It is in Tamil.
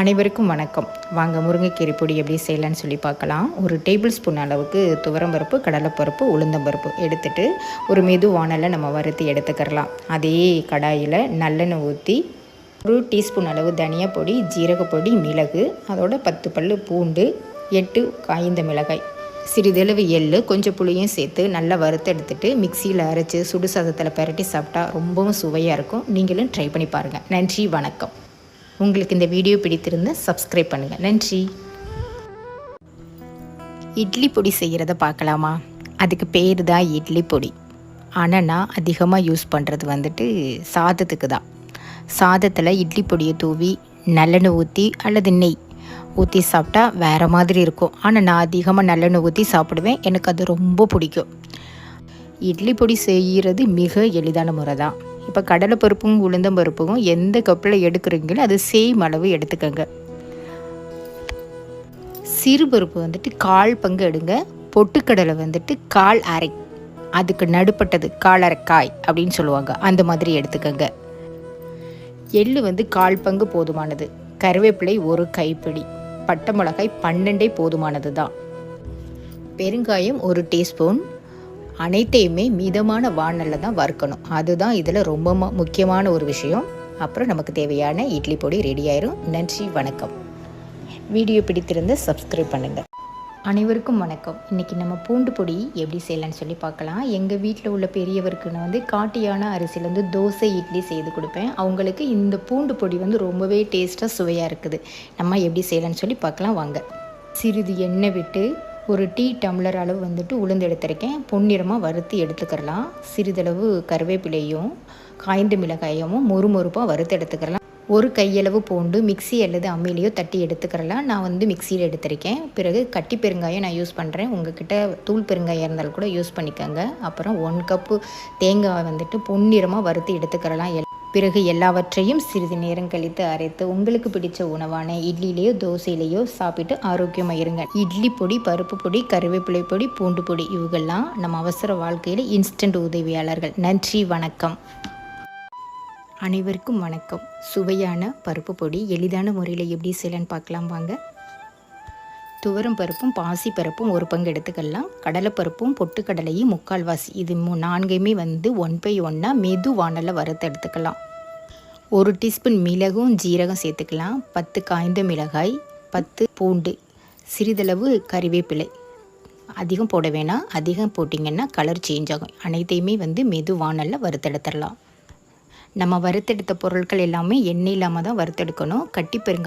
அனைவருக்கும் வணக்கம். வாங்க முருங்கைக்கீரை பொடி எப்படி செய்யலான்னு சொல்லி பார்க்கலாம். ஒரு டேபிள் ஸ்பூன் அளவுக்கு துவரம்பருப்பு கடலைப்பருப்பு உளுந்தம்பருப்பு எடுத்துட்டு ஒரு மெது வானலில் நம்ம வறுத்து எடுத்துக்கிறலாம். அதே கடாயில் நல்லெண்ணெய் ஊற்றி ஒரு டீஸ்பூன் அளவு தனியா பொடி ஜீரகப்பொடி மிளகு அதோட பத்து பல்லு பூண்டு எட்டு காய்ந்த மிளகாய் சிறிதளவு எள்ளு கொஞ்சம் புளியும் சேர்த்து நல்லா வறுத்து எடுத்துகிட்டு மிக்சியில் அரைச்சி சுடு சாதத்தில் பரட்டி சாப்பிட்டா ரொம்பவும் சுவையாக இருக்கும். நீங்களும் ட்ரை பண்ணி பாருங்கள் நன்றி வணக்கம். உங்களுக்கு இந்த வீடியோ பிடித்திருந்தால் சப்ஸ்கிரைப் பண்ணுங்கள் நன்றி. இட்லி பொடி செய்கிறத பார்க்கலாமா? அதுக்கு பேர் தான் இட்லி பொடி. ஆனால் நான் அதிகமாக யூஸ் பண்ணுறது வந்துட்டு சாதத்துக்கு தான். சாதத்தில் இட்லி பொடியை தூவி நல்லெண்ணெய் ஊற்றி அல்லது நெய் ஊற்றி சாப்பிட்டா வேறு மாதிரி இருக்கும். ஆனால் நான் அதிகமாக நல்லெண்ணெய் ஊற்றி சாப்பிடுவேன். எனக்கு அது ரொம்ப பிடிக்கும். இட்லி பொடி செய்கிறது மிக எளிதான முறை தான். இப்போ கடலை பருப்பும் உளுந்தம்பருப்பும் எந்த கப்பில் எடுக்கிறீங்களோ அது சேம் அளவு எடுத்துக்கோங்க. சிறுபருப்பு வந்துட்டு கால் பங்கு எடுங்க. பொட்டுக்கடலை வந்துட்டு கால் அரை. அதுக்கு நடுப்பட்டது கால் அரை காய் அப்படின்னு சொல்லுவாங்க. அந்த மாதிரி எடுத்துக்கோங்க. எள்ளு வந்து கால் பங்கு போதுமானது. கருவேப்பிலை ஒரு கைப்பிடி. பட்டை மிளகாய் பன்னெண்டே போதுமானது தான் பெருங்காயம் ஒரு டீஸ்பூன். அனைத்தையுமே மிதமான வானலில் தான் வறுக்கணும். அதுதான் இதில் ரொம்ப முக்கியமான ஒரு விஷயம். அப்புறம் நமக்கு தேவையான இட்லி பொடி ரெடி ஆயிரும். நன்றி வணக்கம். வீடியோ பிடித்திருந்த சப்ஸ்கிரைப் பண்ணுங்கள் அனைவருக்கும் வணக்கம். இன்றைக்கி நம்ம பூண்டு பொடி எப்படி செய்யலான்னு சொல்லி பார்க்கலாம். எங்கள் வீட்டில் உள்ள பெரியவருக்கு நான் வந்து காட்டியான அரிசியிலேருந்து தோசை இட்லி செய்து கொடுப்பேன். அவங்களுக்கு இந்த பூண்டு பொடி வந்து ரொம்பவே டேஸ்ட்டாக சுவையாக இருக்குது. நம்ம எப்படி செய்யலான்னு சொல்லி பார்க்கலாம். வாங்க. சிறிது எண்ணெய் விட்டு ஒரு டீ டம்ளர் அளவு வந்துட்டு உளுந்து எடுத்திருக்கேன். பொன்னிறமாக வறுத்து எடுத்துக்கிறலாம். சிறிதளவு கருவேப்பிலையும் காய்ந்த மிளகாயமும் மொறுமொறுப்பாக வறுத்து எடுத்துக்கிறலாம். ஒரு கையளவு பூண்டு மிக்ஸி அல்லது அம்மிலேயோ தட்டி எடுத்துக்கிறலாம். நான் வந்து மிக்சியில் எடுத்திருக்கேன். பிறகு கட்டி பெருங்காயம் நான் யூஸ் பண்ணுறேன் உங்ககிட்ட தூள் பெருங்காயம் இருந்தாலும் கூட யூஸ் பண்ணிக்கோங்க. அப்புறம் ஒன் கப்பு தேங்காய் வந்துட்டு பொன்னிறமாக வறுத்து எடுத்துக்கிறலாம். எல் பிறகு எல்லாவற்றையும் சிறிது நேரம் கழித்து அரைத்து உங்களுக்கு பிடிச்ச உணவான இட்லியிலேயோ தோசையிலேயோ சாப்பிட்டு ஆரோக்கியமாக இருங்க இட்லி பொடி பருப்பு பொடி கருவேப்பிலை பொடி பூண்டு பொடி இவங்கெல்லாம் நம்ம அவசர வாழ்க்கையில் இன்ஸ்டன்ட் உதவியாளர்கள். நன்றி வணக்கம். அனைவருக்கும் வணக்கம். சுவையான பருப்பு பொடி எளிதான முறையில் எப்படி செய்யலன்னு பார்க்கலாம் வாங்க. துவரம் பருப்பும் பாசி பருப்பும் ஒரு பங்கு எடுத்துக்கலாம். கடலைப்பருப்பும் பொட்டுக்கடலையும் முக்கால்வாசி. இது மூ நான்கையுமே வந்து ஒன் பை ஒன்னாக மெது வானலில் வறுத்து எடுத்துக்கலாம். ஒரு டீஸ்பூன் மிளகும் ஜீரகம் சேர்த்துக்கலாம். பத்து காய்ந்த மிளகாய் பத்து பூண்டு சிறிதளவு கறிவேப்பிலை. அதிகம் போட வேணாம். அதிகம் போட்டிங்கன்னா கலர் சேஞ்ச் ஆகும். அனைத்தையுமே வந்து மெது வறுத்தெடுத்துடலாம். நம்ம வறுத்தெடுத்த பொருட்கள் எல்லாமே எண்ணெய் இல்லாமல் தான் வறுத்தெடுக்கணும். கட்டி பெருங்க